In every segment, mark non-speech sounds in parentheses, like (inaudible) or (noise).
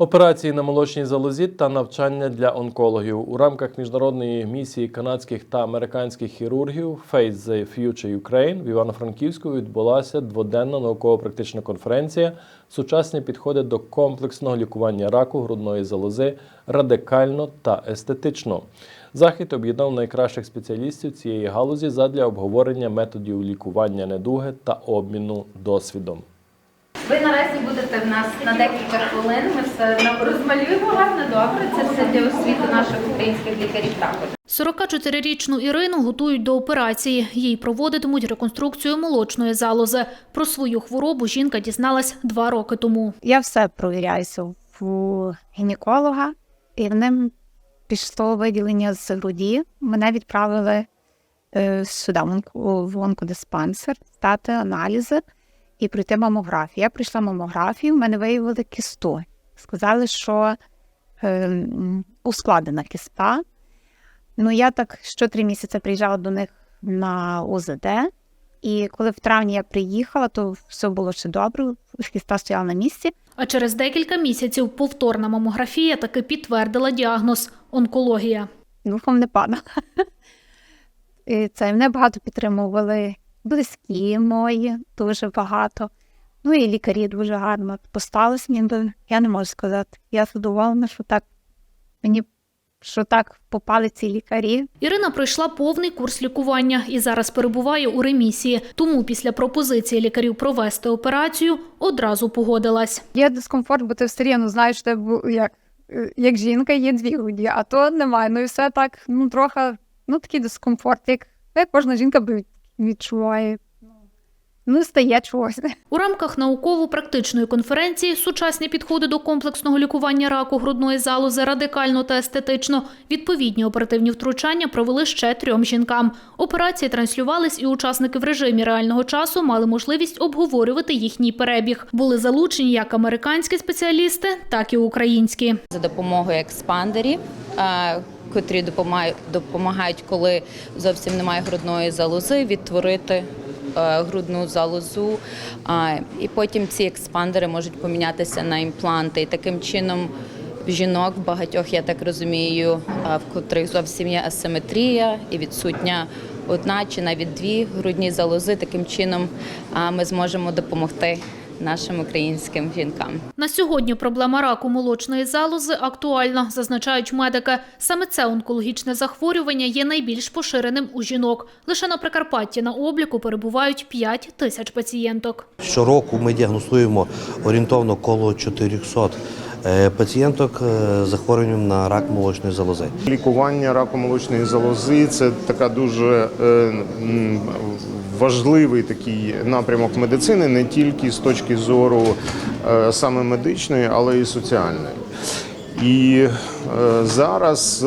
Операції на молочній залозі та навчання для онкологів у рамках міжнародної місії канадських та американських хірургів Face the Future Ukraine в Івано-Франківську відбулася дводенна науково-практична конференція Сучасні підходи до комплексного лікування раку грудної залози радикально та естетично. Захід об'єднав найкращих спеціалістів цієї галузі задля обговорення методів лікування недуги та обміну досвідом. Ви наразі будете в нас на декілька хвилин. Ми все нам розмалюємо гарно добре. Це все для освіти наших українських лікарів також. 44-річну Ірину готують до операції. Їй проводитимуть реконструкцію молочної залози. Про свою хворобу жінка дізналась два роки тому. Я все провіряюся у гінеколога, і в ним пішло виділення з груді. Мене відправили е, сюди, в в онкодиспансер, стати аналізи і пройти мамографію. Я пройшла мамографію, в мене виявили кисту. Сказали, що е, м, ускладнена киста. Ну, я так щотри місяці приїжджала до них на УЗД. І коли в травні я приїхала, то все було ще добре, киста стояла на місці. А через декілька місяців повторна мамографія таки підтвердила діагноз онкологія. духом не падала. (laughs) І це мене багато підтримували близькі мої, дуже багато. Ну і лікарі дуже гарно поставилися мені. Я не можу сказати. Я задоволена, що так мені що так попали ці лікарі. Ірина пройшла повний курс лікування і зараз перебуває у ремісії. Тому після пропозиції лікарів провести операцію одразу погодилась. Є дискомфорт, бо ти все рівно знаєш, що тебе як, як жінка є дві груді, а то немає. Ну і все так, ну трохи, ну такий дискомфорт, як, як кожна жінка би відчуває. Ну, стає чогось. У рамках науково-практичної конференції Сучасні підходи до комплексного лікування раку грудної залози радикально та естетично відповідні оперативні втручання провели ще трьом жінкам. Операції транслювались, і учасники в режимі реального часу мали можливість обговорювати їхній перебіг. Були залучені як американські спеціалісти, так і українські. за допомогою експандерів, е, котрі допомагають, коли зовсім немає грудної залози, відтворити е, грудну залозу. І потім ці експандери можуть помінятися на імпланти. І таким чином жінок багатьох, я так розумію, е, в котрих зовсім є асиметрія і відсутня одна чи навіть дві грудні залози. Таким чином ми зможемо допомогти нашим українським жінкам. На сьогодні проблема раку молочної залози актуальна, зазначають медики. Саме це онкологічне захворювання є найбільш поширеним у жінок. Лише на Прикарпатті на обліку перебувають 5 тисяч пацієнток. Щороку ми діагностуємо орієнтовно коло 400 е, пацієнток е, з захворюванням на рак молочної залози. Лікування раку молочної залози це така дуже е, важливий такий напрямок медицини, не тільки з точки зору е, саме медичної, але й соціальної. І е, зараз.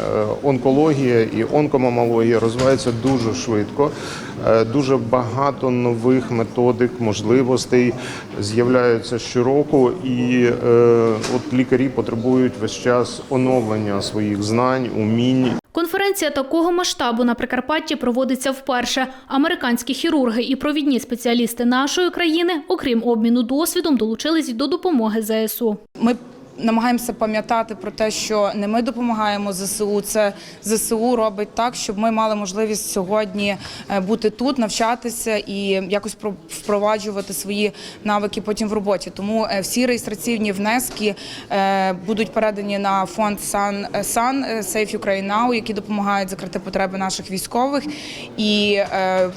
Е, онкологія і онкомамологія розвиваються дуже швидко. Е, Дуже багато нових методик, можливостей з'являються щороку, і е, от лікарі потребують весь час оновлення своїх знань, умінь Конференція такого масштабу на Прикарпатті проводиться вперше. Американські хірурги і провідні спеціалісти нашої країни, окрім обміну досвідом, долучились і до допомоги ЗСУ. Ми намагаємося пам'ятати про те, що не ми допомагаємо ЗСУ, це ЗСУ робить так, щоб ми мали можливість сьогодні е, бути тут, навчатися і якось про- впроваджувати свої навики потім в роботі. Тому е, всі реєстраційні внески е, будуть передані на фонд Сан Сан Safe Ukraine Now, які допомагають закрити потреби наших військових. І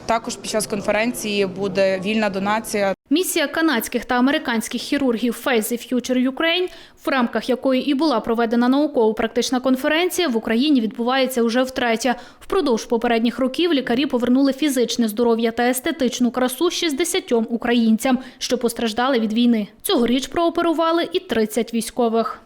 також під час конференції буде вільна донація Місія канадських та американських хірургів Face the Future Ukraine, в рамках якої і була проведена науково-практична конференція, в Україні відбувається уже втретє. Впродовж попередніх років лікарі повернули фізичне здоров'я та естетичну красу 60 українцям, що постраждали від війни. Цьогоріч прооперували і 30 військових.